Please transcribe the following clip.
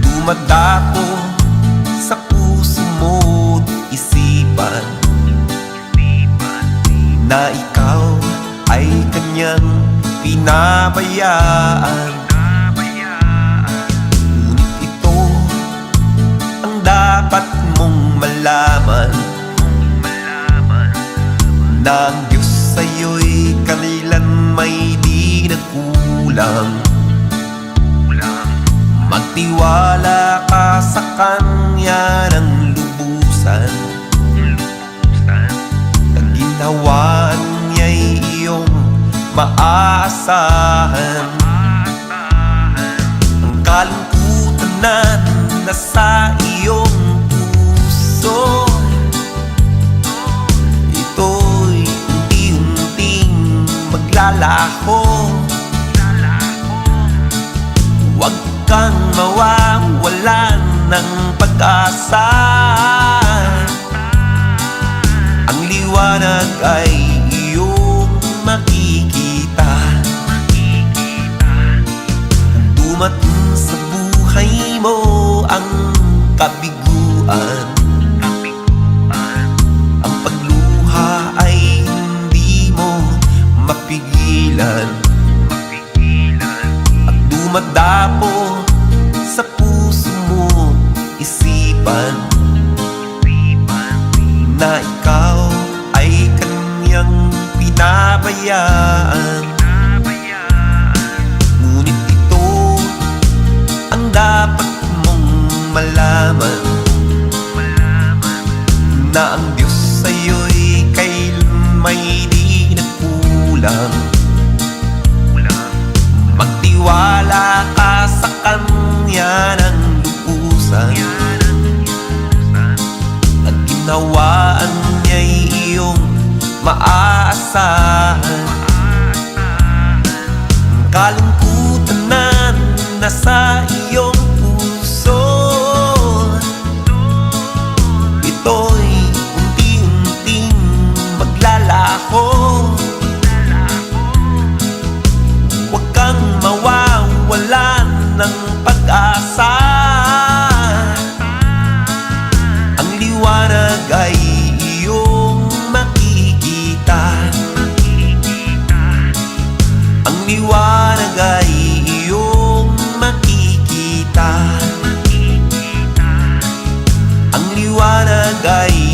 dumadapo sa puso mo't isipan. Na ikaw ay kanyang pinabayaan. Ngunit ito ang dapat mong malaman. Na ang Diyos sa'yo'y kailan may di nagkulang Magtiwala ka sa Kanya ng lubusan. Ang ginawaan niya'y iyong maaasahan. Ang kalungkutan na nasa iyong puso. Ito'y unti-unting maglalaho. Huwag kang mawawalan ng pag-asa. Ang liwanag ay iyong makikita. Dumating sa buhay mo ang kabiguan. Ang pagluha ay hindi mo mapigilan. At dumadapo isipan Na ikaw ay kanyang pinabayaan. Ngunit ito ang dapat mong malaman Na ang Diyos sa'yo'y kailan may di nagkulang At ginawaan niya'y iyong maaasahan. Kalungkutan na nasa iyong puso. Ito'y unti-unting maglalaho Huwag kang mawawalan ng pag-asa caí.